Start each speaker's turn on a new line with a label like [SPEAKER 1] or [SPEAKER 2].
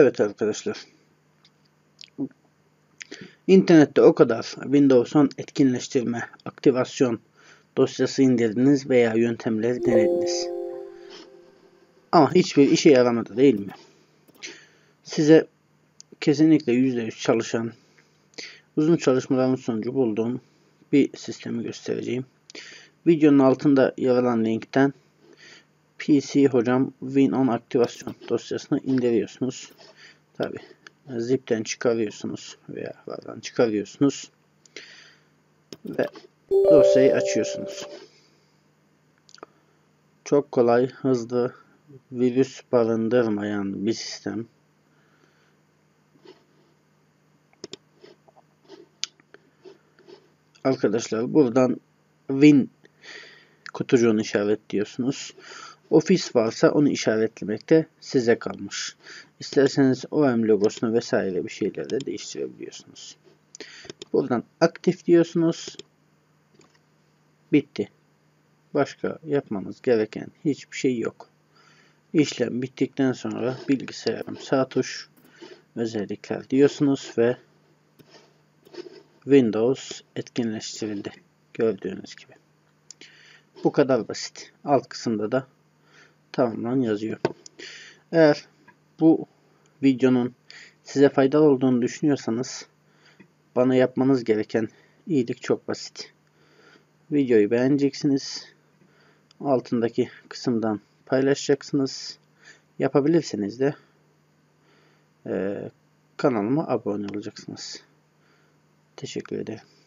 [SPEAKER 1] Evet arkadaşlar. İnternette o kadar Windows 10 etkinleştirme, aktivasyon dosyası indirdiniz veya yöntemleri denediniz. Ama hiçbir işe yaramadı değil mi? Size kesinlikle %100 çalışan, uzun çalışmaların sonucu bulduğum bir sistemi göstereceğim. Videonun altında yer alan linkten PC hocam Win10 aktivasyon dosyasını indiriyorsunuz. Tabi zipten çıkarıyorsunuz veya vardan çıkarıyorsunuz ve dosyayı açıyorsunuz. Çok kolay, hızlı, virüs barındırmayan bir sistem. Arkadaşlar buradan Win kutucuğunu işaretliyorsunuz. Ofis varsa onu işaretlemekte size kalmış. İsterseniz OM logosunu vesaire bir şeyler de değiştirebiliyorsunuz. Buradan aktif diyorsunuz. Bitti. Başka yapmanız gereken hiçbir şey yok. İşlem bittikten sonra bilgisayarım sağ tuş özellikler diyorsunuz ve Windows etkinleştirildi. Gördüğünüz gibi. Bu kadar basit. Alt kısımda da tamamlan yazıyor. Eğer bu videonun size faydalı olduğunu düşünüyorsanız bana yapmanız gereken iyilik çok basit. Videoyu beğeneceksiniz. Altındaki kısımdan paylaşacaksınız. Yapabilirseniz de e, kanalıma abone olacaksınız. Teşekkür ederim.